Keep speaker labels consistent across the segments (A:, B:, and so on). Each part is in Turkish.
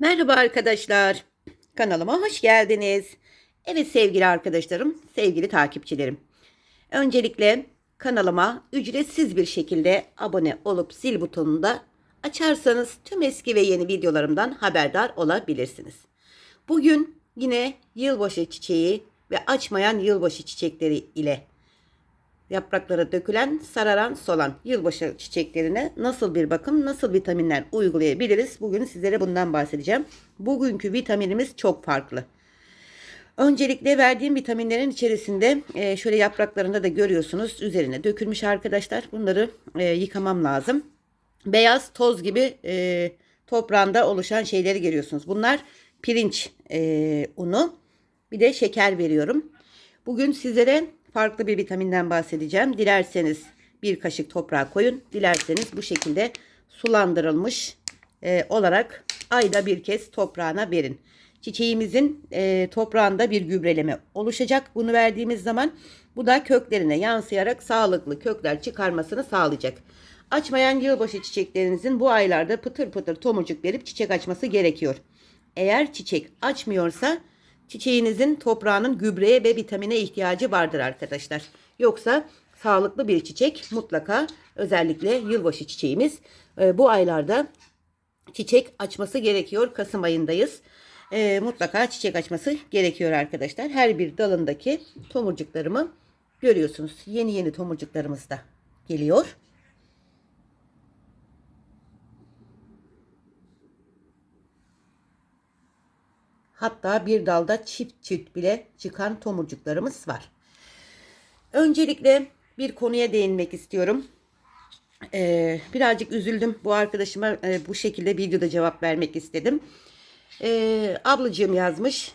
A: Merhaba arkadaşlar. Kanalıma hoş geldiniz. Evet sevgili arkadaşlarım, sevgili takipçilerim. Öncelikle kanalıma ücretsiz bir şekilde abone olup zil butonunu da açarsanız tüm eski ve yeni videolarımdan haberdar olabilirsiniz. Bugün yine yılbaşı çiçeği ve açmayan yılbaşı çiçekleri ile yapraklara dökülen, sararan, solan yılbaşı çiçeklerine nasıl bir bakım, nasıl vitaminler uygulayabiliriz? Bugün sizlere bundan bahsedeceğim. Bugünkü vitaminimiz çok farklı. Öncelikle verdiğim vitaminlerin içerisinde e, şöyle yapraklarında da görüyorsunuz üzerine dökülmüş arkadaşlar. Bunları e, yıkamam lazım. Beyaz toz gibi e, toprağında oluşan şeyleri görüyorsunuz. Bunlar pirinç unu. Bir de şeker veriyorum. Bugün sizlere farklı bir vitaminden bahsedeceğim. Dilerseniz bir kaşık toprağa koyun. Dilerseniz bu şekilde sulandırılmış e, olarak ayda bir kez toprağına verin. Çiçeğimizin e, toprağında bir gübreleme oluşacak. Bunu verdiğimiz zaman bu da köklerine yansıyarak sağlıklı kökler çıkarmasını sağlayacak. Açmayan yılbaşı çiçeklerinizin bu aylarda pıtır pıtır tomurcuk verip çiçek açması gerekiyor. Eğer çiçek açmıyorsa çiçeğinizin toprağının gübreye ve vitamine ihtiyacı vardır arkadaşlar. Yoksa sağlıklı bir çiçek mutlaka özellikle yılbaşı çiçeğimiz e, bu aylarda çiçek açması gerekiyor. Kasım ayındayız. E, mutlaka çiçek açması gerekiyor arkadaşlar. Her bir dalındaki tomurcuklarımı görüyorsunuz. Yeni yeni tomurcuklarımız da geliyor. Hatta bir dalda çift çift bile çıkan tomurcuklarımız var. Öncelikle bir konuya değinmek istiyorum. Ee, birazcık üzüldüm. Bu arkadaşıma e, bu şekilde videoda cevap vermek istedim. Ee, ablacığım yazmış.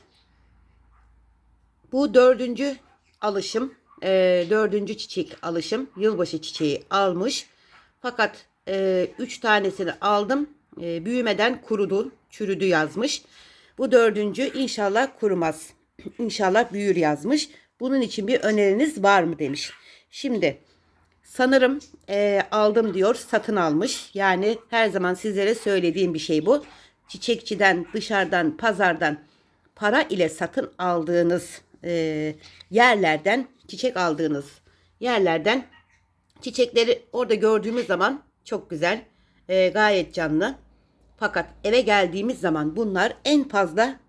A: Bu dördüncü alışım. E, dördüncü çiçek alışım. Yılbaşı çiçeği almış. Fakat e, üç tanesini aldım. E, büyümeden kurudu, çürüdü yazmış. Bu dördüncü inşallah kurumaz. İnşallah büyür yazmış. Bunun için bir öneriniz var mı demiş. Şimdi sanırım e, aldım diyor satın almış. Yani her zaman sizlere söylediğim bir şey bu. Çiçekçiden dışarıdan pazardan para ile satın aldığınız e, yerlerden çiçek aldığınız yerlerden çiçekleri orada gördüğümüz zaman çok güzel e, gayet canlı fakat eve geldiğimiz zaman bunlar en fazla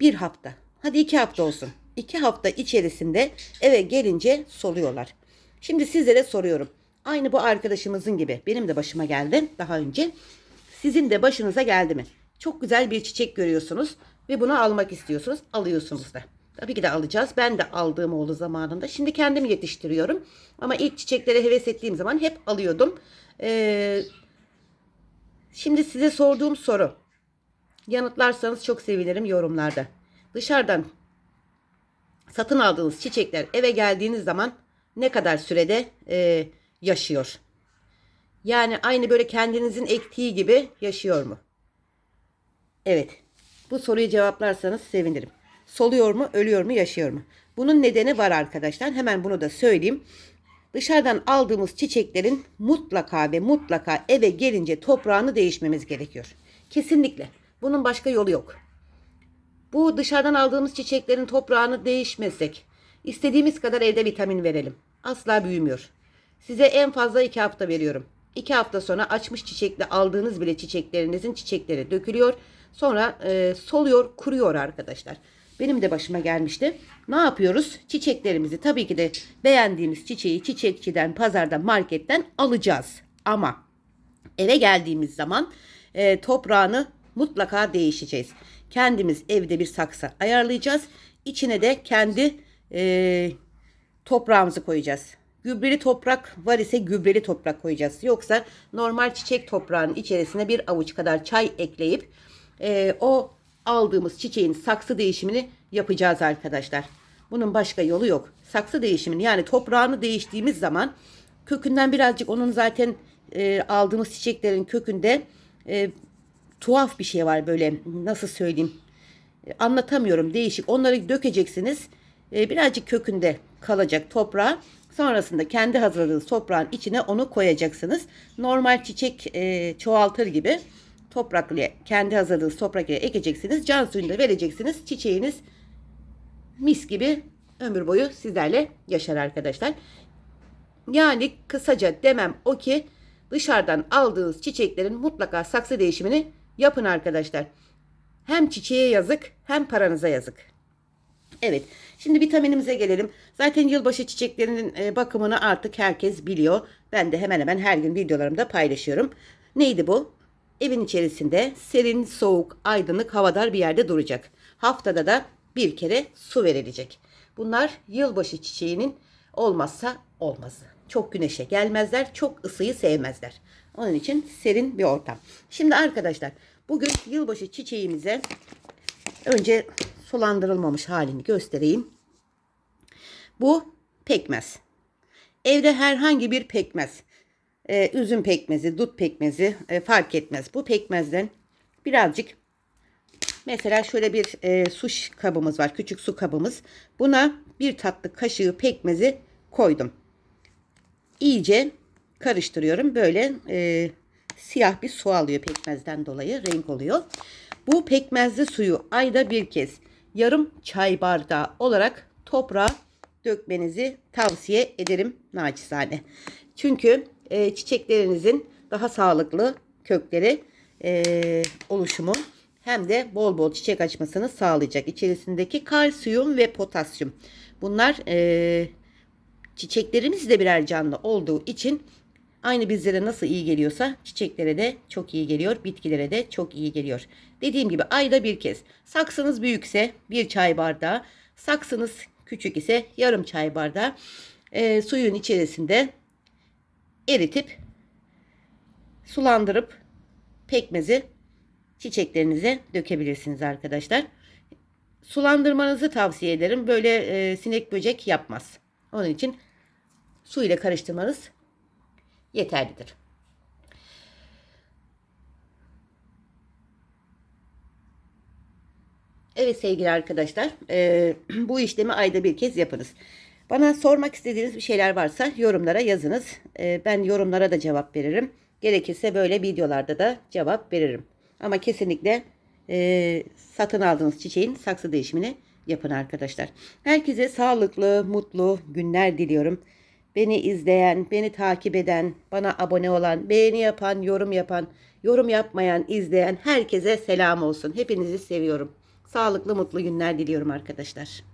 A: bir hafta. Hadi iki hafta olsun. İki hafta içerisinde eve gelince soluyorlar. Şimdi sizlere soruyorum. Aynı bu arkadaşımızın gibi. Benim de başıma geldi daha önce. Sizin de başınıza geldi mi? Çok güzel bir çiçek görüyorsunuz ve bunu almak istiyorsunuz. Alıyorsunuz da. Tabii ki de alacağız. Ben de aldığım oldu zamanında. Şimdi kendim yetiştiriyorum. Ama ilk çiçeklere heves ettiğim zaman hep alıyordum. Ee, Şimdi size sorduğum soru. Yanıtlarsanız çok sevinirim yorumlarda. Dışarıdan satın aldığınız çiçekler eve geldiğiniz zaman ne kadar sürede e, yaşıyor? Yani aynı böyle kendinizin ektiği gibi yaşıyor mu? Evet. Bu soruyu cevaplarsanız sevinirim. Soluyor mu, ölüyor mu, yaşıyor mu? Bunun nedeni var arkadaşlar. Hemen bunu da söyleyeyim. Dışarıdan aldığımız çiçeklerin mutlaka ve mutlaka eve gelince toprağını değişmemiz gerekiyor. Kesinlikle. Bunun başka yolu yok. Bu dışarıdan aldığımız çiçeklerin toprağını değişmesek, istediğimiz kadar evde vitamin verelim. Asla büyümüyor. Size en fazla iki hafta veriyorum. İki hafta sonra açmış çiçekle aldığınız bile çiçeklerinizin çiçekleri dökülüyor. Sonra e, soluyor, kuruyor arkadaşlar. Benim de başıma gelmişti. Ne yapıyoruz? Çiçeklerimizi tabii ki de beğendiğimiz çiçeği çiçekçiden, pazardan, marketten alacağız. Ama eve geldiğimiz zaman e, toprağını mutlaka değişeceğiz. Kendimiz evde bir saksı ayarlayacağız. İçine de kendi e, toprağımızı koyacağız. Gübreli toprak var ise gübreli toprak koyacağız. Yoksa normal çiçek toprağının içerisine bir avuç kadar çay ekleyip e, o aldığımız çiçeğin saksı değişimini yapacağız arkadaşlar. Bunun başka yolu yok. Saksı değişimini yani toprağını değiştiğimiz zaman kökünden birazcık onun zaten e, aldığımız çiçeklerin kökünde e, tuhaf bir şey var böyle nasıl söyleyeyim e, anlatamıyorum değişik. Onları dökeceksiniz. E, birazcık kökünde kalacak toprağa. Sonrasında kendi hazırladığınız toprağın içine onu koyacaksınız. Normal çiçek e, çoğaltır gibi toprakla kendi hazırladığınız toprak ekeceksiniz. Can suyunu da vereceksiniz. Çiçeğiniz mis gibi ömür boyu sizlerle yaşar arkadaşlar. Yani kısaca demem o ki dışarıdan aldığınız çiçeklerin mutlaka saksı değişimini yapın arkadaşlar. Hem çiçeğe yazık hem paranıza yazık. Evet. Şimdi vitaminimize gelelim. Zaten yılbaşı çiçeklerinin e, bakımını artık herkes biliyor. Ben de hemen hemen her gün videolarımda paylaşıyorum. Neydi bu? Evin içerisinde serin, soğuk, aydınlık, havadar bir yerde duracak. Haftada da bir kere su verilecek. Bunlar yılbaşı çiçeğinin olmazsa olmazı. Çok güneşe gelmezler, çok ısıyı sevmezler. Onun için serin bir ortam. Şimdi arkadaşlar bugün yılbaşı çiçeğimize önce sulandırılmamış halini göstereyim. Bu pekmez. Evde herhangi bir pekmez. E, üzüm pekmezi, dut pekmezi e, fark etmez. Bu pekmezden birazcık mesela şöyle bir e, su kabımız var. Küçük su kabımız. Buna bir tatlı kaşığı pekmezi koydum. İyice karıştırıyorum. Böyle e, siyah bir su alıyor pekmezden dolayı. Renk oluyor. Bu pekmezli suyu ayda bir kez yarım çay bardağı olarak toprağa dökmenizi tavsiye ederim naçizane. Çünkü e, çiçeklerinizin daha sağlıklı kökleri e, oluşumu hem de bol bol çiçek açmasını sağlayacak. İçerisindeki kalsiyum ve potasyum. Bunlar e, çiçeklerimiz de birer canlı olduğu için aynı bizlere nasıl iyi geliyorsa çiçeklere de çok iyi geliyor, bitkilere de çok iyi geliyor. Dediğim gibi ayda bir kez. Saksınız büyükse bir çay bardağı, saksınız küçük ise yarım çay bardağı e, suyun içerisinde eritip sulandırıp pekmezi çiçeklerinize dökebilirsiniz arkadaşlar. Sulandırmanızı tavsiye ederim. Böyle e, sinek böcek yapmaz. Onun için su ile karıştırmanız yeterlidir. Evet sevgili arkadaşlar, e, bu işlemi ayda bir kez yapınız. Bana sormak istediğiniz bir şeyler varsa yorumlara yazınız. E, ben yorumlara da cevap veririm. Gerekirse böyle videolarda da cevap veririm. Ama kesinlikle e, satın aldığınız çiçeğin saksı değişimini yapın arkadaşlar. Herkese sağlıklı, mutlu günler diliyorum. Beni izleyen, beni takip eden, bana abone olan, beğeni yapan, yorum yapan, yorum yapmayan, izleyen herkese selam olsun. Hepinizi seviyorum. Sağlıklı, mutlu günler diliyorum arkadaşlar.